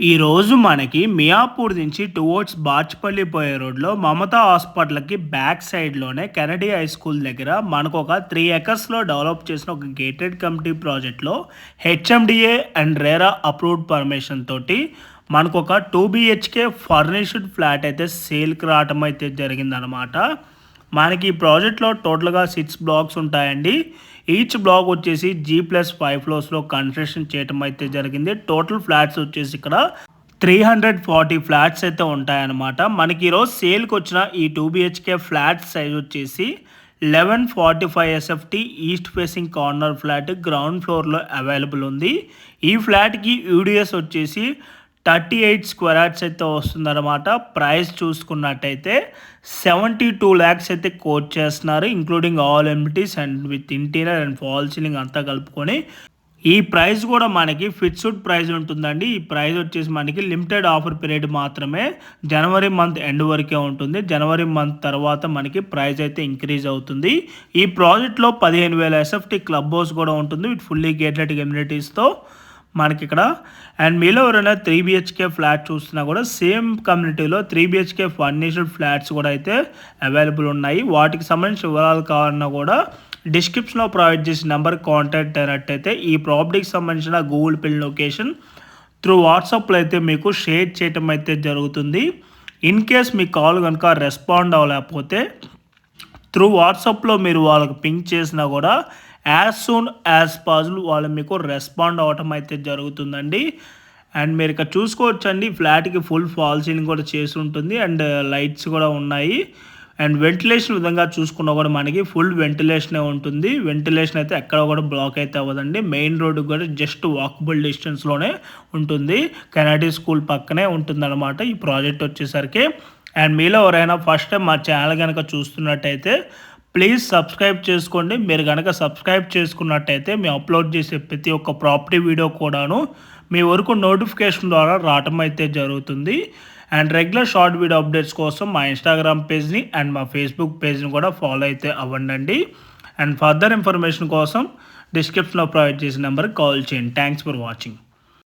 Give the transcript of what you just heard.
ఈరోజు మనకి మియాపూర్ నుంచి టువర్డ్స్ బాచ్పల్లి పోయే రోడ్లో మమతా హాస్పిటల్కి బ్యాక్ సైడ్లోనే కెనడీ హై స్కూల్ దగ్గర మనకు ఒక త్రీ ఎకర్స్లో డెవలప్ చేసిన ఒక గేటెడ్ కమిటీ ప్రాజెక్ట్లో HMDA and RERA approved permission తోటి మనకు ఒక టూ బిహెచ్కే ఫర్నిష్డ్ ఫ్లాట్ అయితే సేల్కి రావటం అయితే జరిగిందనమాట మనకి ఈ ప్రాజెక్ట్లో టోటల్గా సిక్స్ బ్లాక్స్ ఉంటాయండి. ఈచ్ బ్లాక్ వచ్చేసి జీ ప్లస్ ఫైవ్ ఫ్లోర్స్లో కన్స్ట్రక్షన్ చేయటం అయితే జరిగింది. టోటల్ ఫ్లాట్స్ వచ్చేసి ఇక్కడ త్రీ హండ్రెడ్ ఫార్టీ ఫ్లాట్స్ అయితే ఉంటాయన్నమాట. మనకి ఈరోజు సేల్కి వచ్చిన ఈ టూ బిహెచ్కే ఫ్లాట్ సైజ్ వచ్చేసి eleven forty five SFT east facing corner flat ground ఫ్లోర్లో అవైలబుల్ ఉంది. ఈ ఫ్లాట్కి యూడిఎస్ వచ్చేసి థర్టీ ఎయిట్ స్క్వేర్ యార్డ్స్ అయితే వస్తుందన్నమాట. ప్రైస్ చూసుకున్నట్టయితే సెవెంటీ టూ ల్యాక్స్ అయితే కోట్ చేస్తున్నారు including all amenities and with interior and false ceiling అంతా కలుపుకొని. ఈ ప్రైస్ కూడా మనకి ఫిక్స్డ్ ప్రైస్ ఉంటుందండి. ఈ ప్రైస్ వచ్చేసి మనకి లిమిటెడ్ ఆఫర్ పీరియడ్ మాత్రమే జనవరి మంత్ ఎండ్ వరకే ఉంటుంది. జనవరి మంత్ తర్వాత మనకి ప్రైస్ అయితే ఇంక్రీజ్ అవుతుంది. ఈ ప్రాజెక్ట్లో పదిహేను వేల ఎస్ఎఫ్టీ క్లబ్ హౌస్ కూడా ఉంటుంది. విత్ ఫుల్లీ గేటెడ్ కమ్యూనిటీస్తో మనకి ఇక్కడ అండ్ మీలో ఎవరైనా త్రీ బిహెచ్కే ఫ్లాట్ చూస్తున్నా కూడా సేమ్ కమ్యూనిటీలో త్రీ బిహెచ్కే ఫర్నిష్డ్ ఫ్లాట్స్ కూడా అయితే అవైలబుల్ ఉన్నాయి. వాటికి సంబంధించిన వివరాలు కావాలన్నా కూడా డిస్క్రిప్షన్లో ప్రొవైడ్ చేసిన నెంబర్ కాంటాక్ట్ అయినట్టయితే ఈ ప్రాపర్టీకి సంబంధించిన గూగుల్ పిల్ లొకేషన్ త్రూ వాట్సాప్లో అయితే మీకు షేర్ చేయటం అయితే జరుగుతుంది. ఇన్ కేస్ మీ కాల్ కనుక రెస్పాండ్ అవ్వలేకపోతే త్రూ వాట్సాప్లో మీరు వాళ్ళకి పింక్ చేసినా కూడా యాజ్ సూన్ యాజ్ పాజిబుల్ వాళ్ళు మీకు రెస్పాండ్ అవ్వటం అయితే జరుగుతుందండి. అండ్ మీరు ఇక్కడ చూసుకోవచ్చండి ఫ్లాట్కి ఫుల్ ఫాల్ సీలింగ్ కూడా చేసి ఉంటుంది అండ్ లైట్స్ కూడా ఉన్నాయి. అండ్ వెంటిలేషన్ విధంగా చూసుకున్నా కూడా మనకి ఫుల్ వెంటిలేషనే ఉంటుంది. వెంటిలేషన్ అయితే ఎక్కడ కూడా బ్లాక్ అయితే అవ్వదండి. మెయిన్ రోడ్డు కూడా జస్ట్ వాకబుల్ డిస్టెన్స్లోనే ఉంటుంది. కెనడీ స్కూల్ పక్కనే ఉంటుందన్నమాట ఈ ప్రాజెక్ట్ వచ్చేసరికి. అండ్ మీలో ఎవరైనా ఫస్ట్ టైం మా ఛానల్ కనుక చూస్తున్నట్టయితే ప్లీజ్ సబ్స్క్రైబ్ చేసుకోండి. మీరు కనుక సబ్స్క్రైబ్ చేసుకున్నట్టయితే మేము అప్లోడ్ చేసే ప్రతి ఒక్క ప్రాపర్టీ వీడియో కూడాను మీ వరకు నోటిఫికేషన్ ద్వారా రావటం అయితే జరుగుతుంది. And regular short video updates కోసం మా ఇన్స్టాగ్రామ్ పేజ్ని అండ్ మా ఫేస్బుక్ పేజ్ని కూడా ఫాలో అయితే అవ్వండి అండ్ ఫర్దర్ ఇన్ఫర్మేషన్ కోసం డిస్క్రిప్షన్లో ప్రొవైడ్ చేసిన నెంబర్కి కాల్ చేయండి. Thanks for watching.